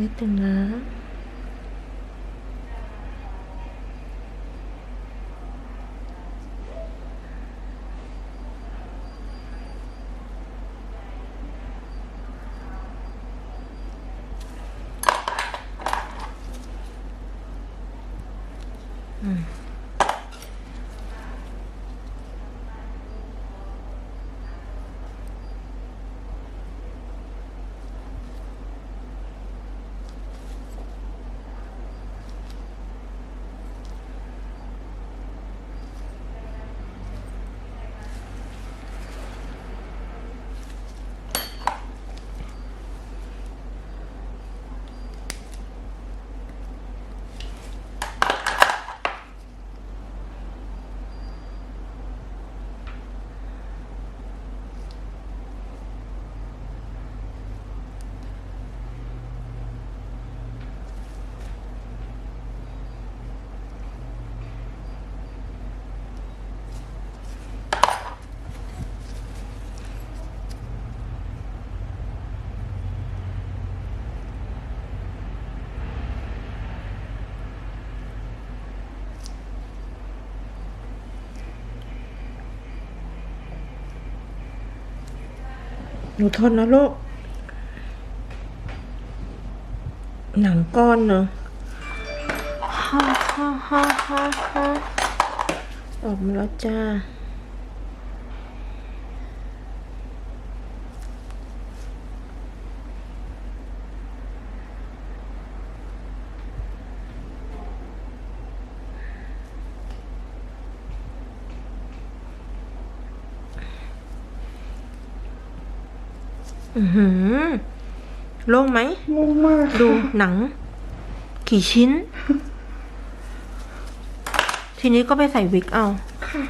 했던가 음. นะหนูทนนะลูก หนังก้อนเนอะฮ่าฮ่าฮ่าฮ่าฮ่าออกมาแล้วจ้า อือหือโล่งไหมงงมากดูหนัง กี่ชิ้น ทีนี้ก็ไปใส่วิกเอาค่ะ